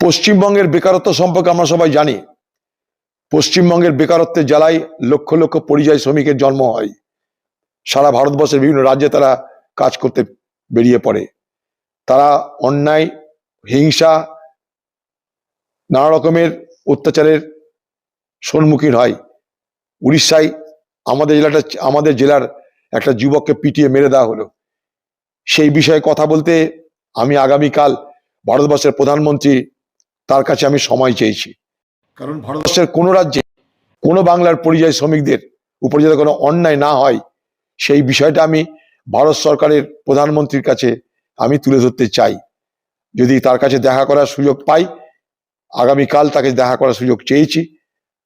পশ্চিমবঙ্গের বেকারত্ব সম্পর্কে আমরা সবাই জানি। পশ্চিমবঙ্গের বেকারত্বের জেলায় লক্ষ লক্ষ পরিযায়ী শ্রমিকের জন্ম হয়। সারা ভারতবর্ষের বিভিন্ন রাজ্যে তারা কাজ করতে বেরিয়ে পড়ে। তারা অন্যায়, হিংসা নানা রকমের অত্যাচারের সম্মুখীন হয়। উড়িষ্যায় আমাদের জেলাটা, আমাদের জেলার একটা যুবককে পিটিয়ে মেরে দেওয়া হলো। সেই বিষয়ে কথা বলতে আমি আগামীকাল ভারতবর্ষের প্রধানমন্ত্রী তার কাছে আমি সময় চেয়েছি। কারণ ভারতবর্ষের কোনো রাজ্যে কোনো বাংলার পরিযায়ী শ্রমিকদের উপর যাতে কোনো অন্যায় না হয় সেই বিষয়টা আমি ভারত সরকারের প্রধানমন্ত্রীর কাছে আমি তুলে ধরতে চাই। যদি তার কাছে দেখা করার সুযোগ পাই আগামীকাল তাকে দেখা করার সুযোগ চেয়েছি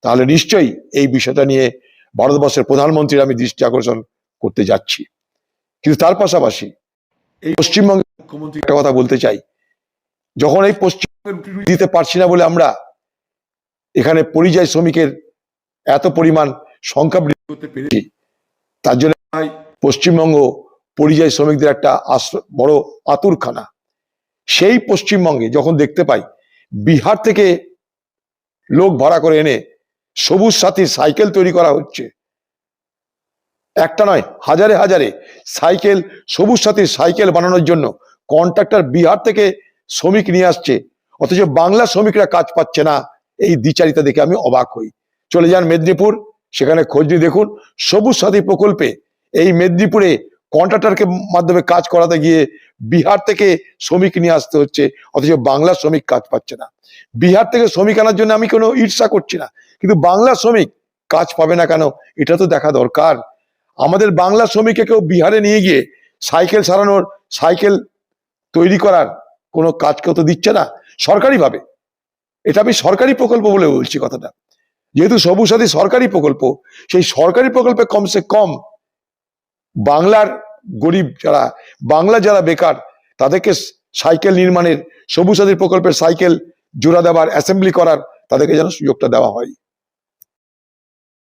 তাহলে নিশ্চয়ই এই বিষয়টা নিয়ে ভারতবর্ষের প্রধানমন্ত্রীর আমি দৃষ্টি আকর্ষণ করতে যাচ্ছি। কিন্তু তার পাশাপাশি এই পশ্চিমবঙ্গের মুখ্যমন্ত্রী একটা কথা বলতে চাই। যখন এই পশ্চিমবঙ্গের রুটি দিতে পারছি না বলে আমরা এখানে পরিযায়ী শ্রমিকের এত পরিমাণ সংখ্যা বৃদ্ধি করতে পেরেছি, তার জন্য পশ্চিমবঙ্গ পরিযায়ী শ্রমিকদের একটা বড় আতুরখানা। সেই পশ্চিমবঙ্গে যখন দেখতে পাই, বিহার থেকে লোক ভাড়া করে এনে সবুজ সাথী সাইকেল তৈরি করা হচ্ছে। একটা নয়, হাজারে হাজারে সাইকেল, সবুজ সাথীর সাইকেল বানানোর জন্য কন্ট্রাক্টর বিহার থেকে শ্রমিক নিয়ে আসছে, অথচ বাংলা শ্রমিকরা কাজ পাচ্ছে না, এই দ্বিচারিতা দেখে আমি অবাক হই। চলে যান মেদিনীপুর, সেখানে খোঁজ নিয়ে দেখুন, সবুজ সাথী প্রকল্পে এই মেদিনীপুরে কন্ট্রাক্টরকে মাধ্যমে কাজ করাতে গিয়ে বিহার থেকে শ্রমিক নিয়ে আসতে হচ্ছে, অথচ বাংলা শ্রমিক কাজ পাচ্ছে না। বিহার থেকে শ্রমিক আনার জন্য আমি কোনো ঈর্ষা করছি না, কিন্তু বাংলা শ্রমিক কাজ পাবে না কেন, এটা তো দেখা দরকার। আমাদের বাংলা শ্রমিককে কেউ বিহারে নিয়ে গিয়ে সাইকেল সারানোর, সাইকেল তৈরি করার কোনো কাজ কেউ তো দিচ্ছে না, সরকারিভাবে। এটা আমি সরকারি প্রকল্প বলে বলছি কথাটা। যেহেতু সবুজ সাথী সরকারি প্রকল্প, সেই সরকারি প্রকল্পে কমসে কম বাংলার গরিব যারা, বাংলা যারা বেকার, তাদেরকে সাইকেল নির্মাণের সবুজ সাথী প্রকল্পের সাইকেল জোড়া দেওয়ার, অ্যাসেম্বলি করার, তাদেরকে যেন সুযোগটা দেওয়া হয়।